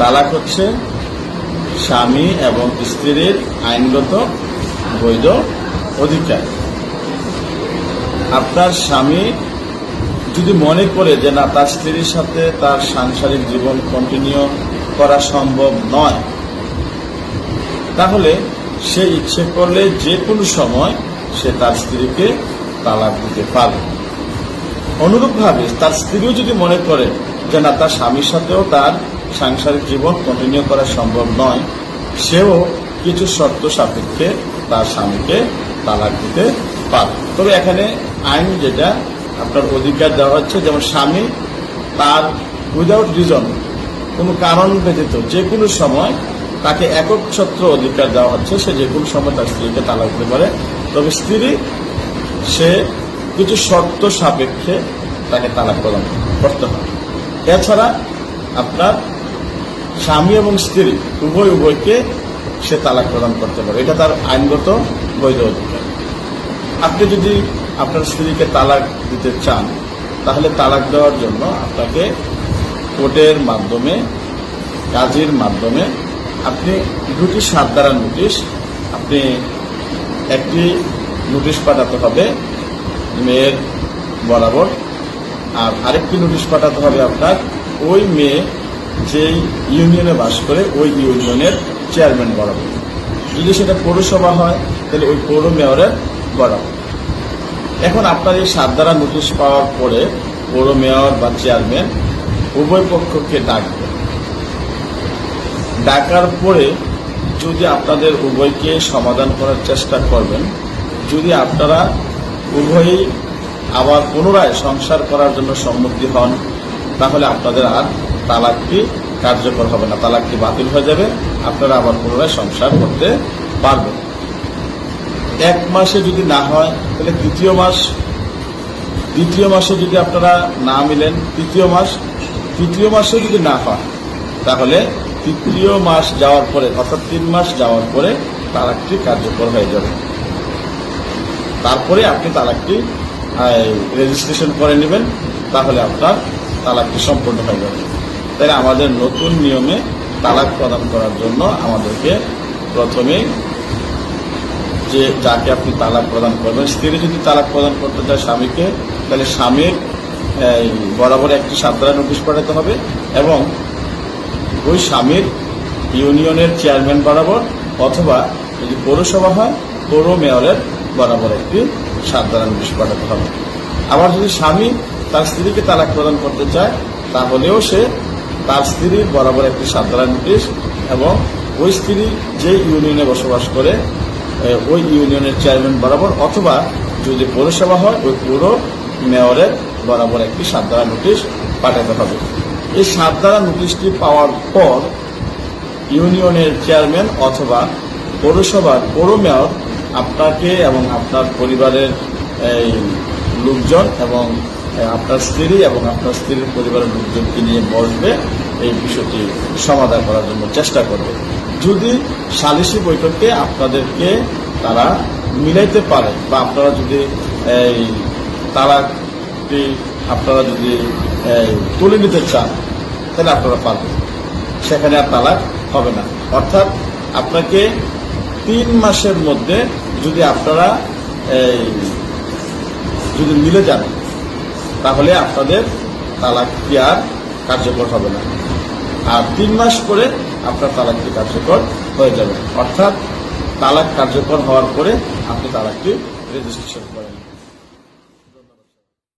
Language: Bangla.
তালাক হচ্ছে স্বামী এবং স্ত্রীর আইনগত বৈধ অধিকার। আপনার স্বামী যদি মনে করে যে না, তার স্ত্রীর সাথে তার সাংসারিক জীবন কন্টিনিউ করা সম্ভব নয়, তাহলে সে ইচ্ছে করলে যে কোনো সময় সে তার স্ত্রীকে তালাক দিতে পারে। অনুরূপভাবে তার স্ত্রীও যদি মনে করে যে না, তার স্বামীর সাথেও তার সাংসারিক জীবন কন্টিনিউ করা সম্ভব নয়। সেও কিছু শর্ত সাপেক্ষে তার স্বামীকে তালাক দিতে পারে। তবে এখানে আইন যেটা, আপনার অধিকার দেওয়া হচ্ছে, যেমন স্বামী তার উইদাউট রিজন কোনো কারণ ব্যতীত যে কোনো সময় তাকে একক ছত্র অধিকার দেওয়া হচ্ছে, সে যে কোনো সময় তার স্ত্রীকে তালাক দিতে পারে। তবে স্ত্রী, সে কিছু শর্ত সাপেক্ষে তাকে তালাক প্রদান করতে হবে এছাড়া আপনার স্বামী এবং স্ত্রী উভয় উভয়কে সে তালাক প্রদান করতে পারে। এটা তার আইনগত বৈধ অধিকার। আপনি যদি আপনার স্ত্রীকে তালাক দিতে চান, তাহলে তালাক দেওয়ার জন্য আপনাকে কোর্টের মাধ্যমে, কাজের মাধ্যমে আপনি দুটি সাত দ্বারা নোটিশ আপনি একটি নোটিশ পাঠাতে হবে মেয়ের বরাবর। আর আরেকটি নোটিশ পাঠাতে হবে আপনার ওই মেয়ে যেই ইউনিয়নে বাস করে ওই ইউনিয়নের চেয়ারম্যান বরাবর। যদি সেটা পৌরসভা হয়, তাহলে ওই পৌর মেয়রের বরাবর। এখন আপনার এই সাত দ্বারা নোটিশ পাওয়ার পরে পৌর মেয়র বা চেয়ারম্যান উভয় পক্ষকে ডাকবে। ডাকার পরে যদি আপনাদের উভয়কে সমাধান করার চেষ্টা করবেন, যদি আপনারা উভয়ই আবার পুনরায় সংসার করার জন্য সম্মতি হন, তাহলে আপনাদের আর তালাকটি কার্যকর হবে না, তালাকটি বাতিল হয়ে যাবে, আপনারা আবার পুনরায় সংসার করতে পারবেন। এক মাসে যদি না হয়, তাহলে দ্বিতীয় মাস, দ্বিতীয় মাসে যদি আপনারা না মিলেন, তৃতীয় মাস, তৃতীয় মাসে যদি না হয়, তাহলে তৃতীয় মাস যাওয়ার পরে, অর্থাৎ তিন মাস যাওয়ার পরে তালাকটি কার্যকর হয়ে যাবে। তারপরে আপনি তালাকটি রেজিস্ট্রেশন করে নেবেন, তাহলে আপনার তালাকটি সম্পূর্ণ হয়ে যাবে। তাই আমাদের নতুন নিয়মে তালাক প্রদান করার জন্য আমাদেরকে প্রথমে যে যাকে আপনি তালাক প্রদান করবেন, স্ত্রী যদি তালাক প্রদান করতে চায় স্বামীকে, তাহলে স্বামীর বরাবর একটি সাবধান নোটিশ পাঠাতে হবে এবং ওই স্বামীর ইউনিয়নের চেয়ারম্যান বরাবর অথবা যদি পৌরসভা হয়, পৌর মেয়রের বরাবর একটি সাবধান নোটিশ পাঠাতে হবে। আবার যদি স্বামী তার স্ত্রীকে তালাক প্রদান করতে চায়, তাহলেও সে তার স্ত্রীর বরাবর একটি সাবধান নোটিশ এবং ওই স্ত্রী যে ইউনিয়নে বসবাস করে ওই ইউনিয়নের চেয়ারম্যান বরাবর অথবা যদি পৌরসভা হয়, ওই পৌর মেয়রের বরাবর একটি সাবধান নোটিশ পাঠাতে হবে। এই সাবধান নোটিশটি পাওয়ার পর ইউনিয়নের চেয়ারম্যান অথবা পৌরসভার পৌর মেয়র আপনাকে এবং আপনার পরিবারের, এই, লোকজন এবং আপনার স্ত্রী এবং আপনার স্ত্রীর পরিবারের লোকজনকে নিয়ে বসবে, এই বিষয়টি সমাধান করার জন্য চেষ্টা করবে। যদি সালিসি বৈঠকে আপনাদেরকে তারা মিলাইতে পারে বা আপনারা যদি, এই তালাকটি আপনারা যদি তুলে নিতে চান, তাহলে আপনারা পারবেন। সেখানে আর তালাক হবে না। অর্থাৎ আপনাকে তিন মাসের মধ্যে যদি আপনারা যদি মিলে যান তাহলে আপনাদের তালাকটি আর কার্যকর হবে না। আর তিন মাস পরে আপনার তালাকটি কার্যকর হয়ে যাবে। অর্থাৎ তালাক কার্যকর হওয়ার পরে আপনি তালাকটি রেজিস্ট্রেশন করেন